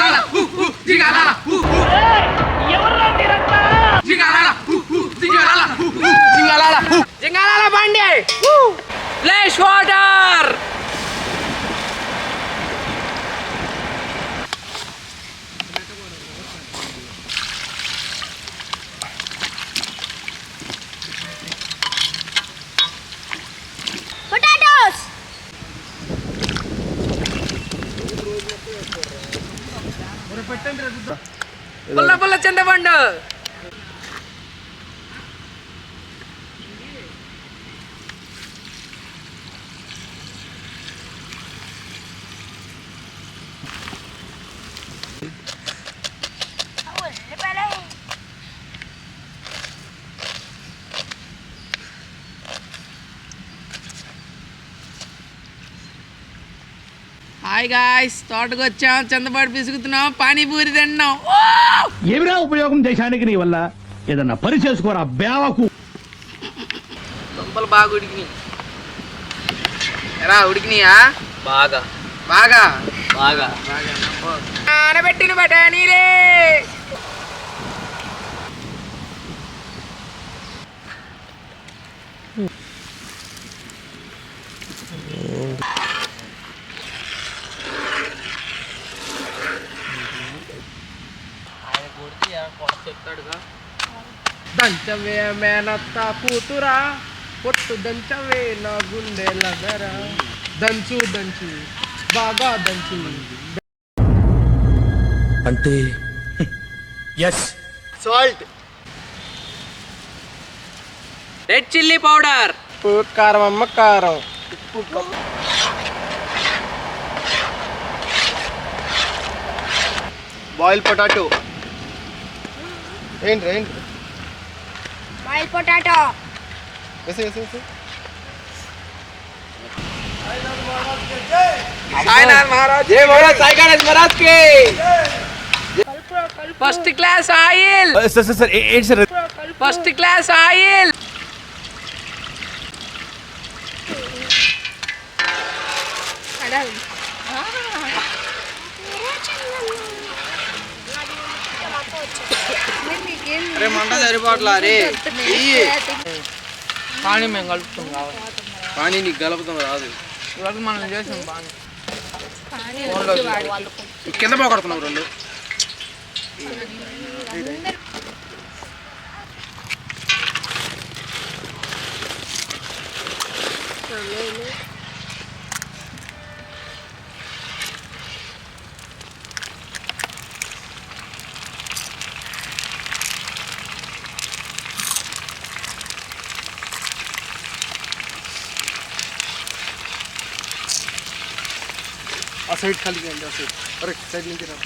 జింగాలాల ఊ ఊ పుల్ల పుల్ల చింతపండు హాయ్ గాయ్స్ తోటకు వచ్చాం చింతపండు పిసుకుతున్నాం పానీపూరి తిన్నాం. ఏమిరా ఉపయోగం దేశానికి నీ వల్ల? ఏదన్నా పని చేసుకోరా బేవకు. దుంపలు బాగా ఉడికినాయి. ఎరా ఉడికినాయా? బాగా. బాగా? బాగా. నానబెట్టిన బఠానీలే. దంచవే మేనత్త కూతురా పొట్టు దంచవే నా గుండె లగరా. దంచు దంచు బాగా దంచు. అంటే? Yes salt. Red chilli powder ఉప్పు కారం అమ్మ కారం. ఉప్పు బాయిల్ పొటాటో ఏంటి ఏంటి బాయిల్ పొటాటో వేసే వేసే వేసే సాయినాథ్ మహారాజ్ జై మహారాజ్ సాయి గణేష్ మహారాజ్కి first class oil sir sir sir ఏంటి సార్ ఫస్ట్ క్లాస్ ఆయిల్ రే మంట సరిపోట్లా రే కానీ మేము కలుపుతాం కావాలి. కానీ నీకు గలపతం రాదు. ఇవాళ మనం చేసాం బాగా కింద పోగొడుతున్నావు రెండు. ఆ సైడ్ ఖాళీ చేయండి ఆ సైడ్ అరే సైడ్ నుంచి రా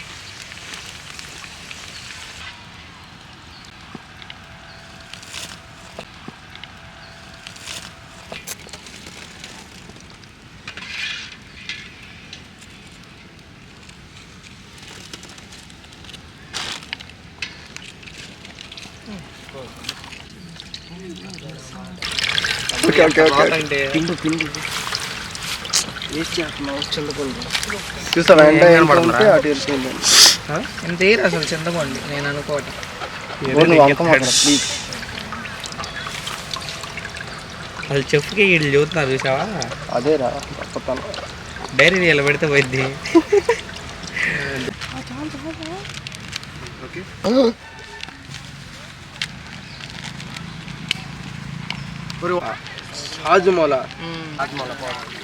ఓకే ఓకే ఓకే పిండు పిండు ఎంత ఉంటే అటు వెళ్ళిపోయింది ఎంత ఏరు అసలు చింతపండి? నేను అనుకోవటం వాళ్ళు చెప్పుకి వీళ్ళు చూస్తున్నారు చూసావా? అదేరా డైరీ ఇలా పెడితే పోయింది హాజుమోలా ఫోటోకి ప్యాజ్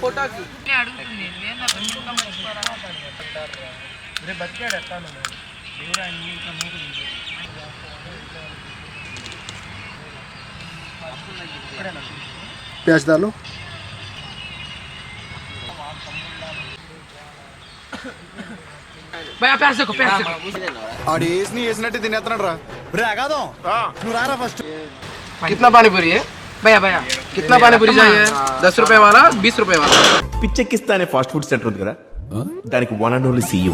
ఫోటోకి. బతికాడు ఎత్తాను ప్యాచ్దాలు ఆడు వేసి వేసినట్టు తినేస్తున్నాడు రా. రే అగాదం నువ్వు రారా ఫస్ట్ కిట్నా పానీపూరి భయా భయా कितना पानी पूरी चाहिए दस रुपए वाला बीस रुपए वाला పిచ్చెక్కిస్తా అనే ఫాస్ట్ ఫుడ్ సెంటర్ ఉంది కదా దానికి వన్ అండ్ ఓన్లీ సీయూ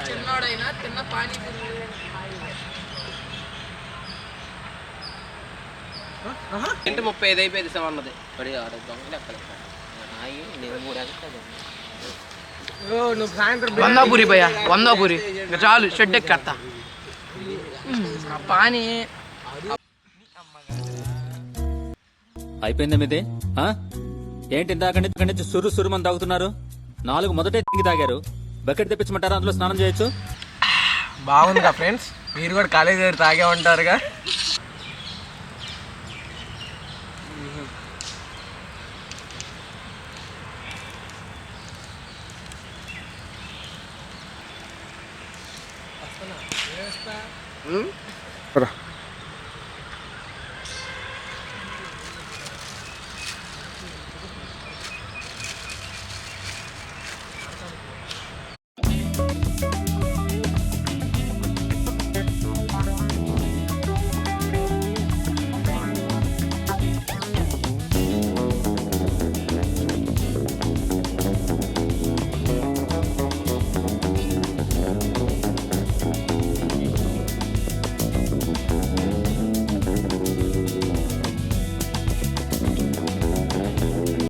చిన్నోడైనా తిన్న పానీ పూరి ఇంటి ముప్పై ఐదు అయిపోయింది సార్ అన్నది పడి ఆడ దొంగ లెక్కలు. నేను మూడు ఎకరాలు. వందాపురి భయ్యా వందాపురి. ఇంకా చాలు షెడ్ ఎక్కత్తా పాని. అయిపోయిందా మీది? ఆ? ఏంటి ఇందాక నుంచి ఇక్కడి నుంచి సురు సురుమని తాగుతున్నారు? నాలుగు మొదటే తింగి తాగారు. బకెట్ తెప్పించమంటారా? అందులో స్నానం చేయొచ్చు? బాగుందిగా ఫ్రెండ్స్. మీరు కూడా కాలేజీ దగ్గర తాగే ఉంటారుగా రా